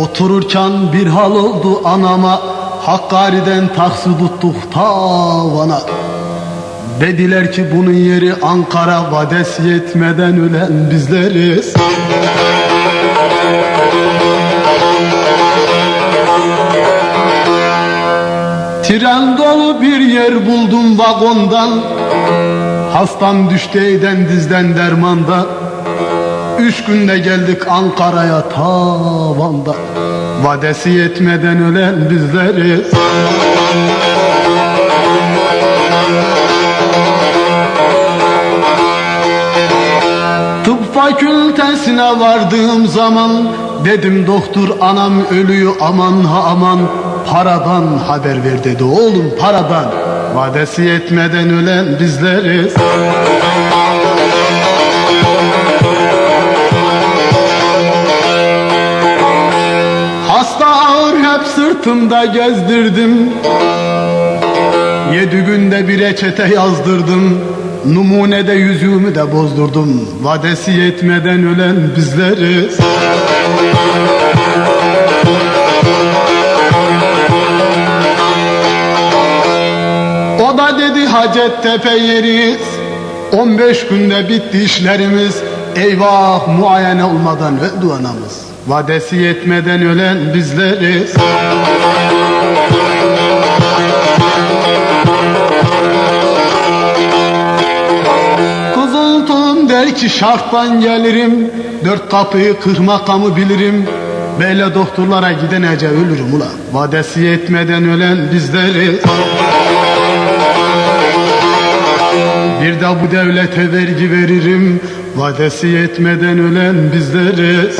Otururken bir hal oldu anama Hakkari'den taksi tuttuk tavana Dediler ki bunun yeri Ankara Vades yetmeden ölen bizleriz. Tren dolu bir yer buldum vagondan. Hastam düştü eyden dizden dermanda. Üç günde geldik Ankara'ya tavanda Vadesi yetmeden ölen bizleriz Tıp fakültesine vardığım zaman Dedim doktor anam ölüyor aman ha aman Paradan haber ver dedi. Oğlum paradan Vadesi yetmeden ölen bizleriz. Hasta ağır hep sırtımda gezdirdim. Yedi günde bir reçete yazdırdım. Numunede yüzüğümü de bozdurdum. Vadesi yetmeden ölen bizleriz Da dedi Hacettepe yeriz. 15 günde bitti işlerimiz. Eyvah muayene olmadan öldü anamız Vadesi yetmeden ölen bizleriz. Kızıltım der ki şarttan gelirim. Dört kapıyı kırmakamı bilirim. Böyle doktorlara giden ece ölürüm ula Vadesi yetmeden ölen bizleriz bir de bu devlete vergi veririm. Vadesi yetmeden ölen bizlere.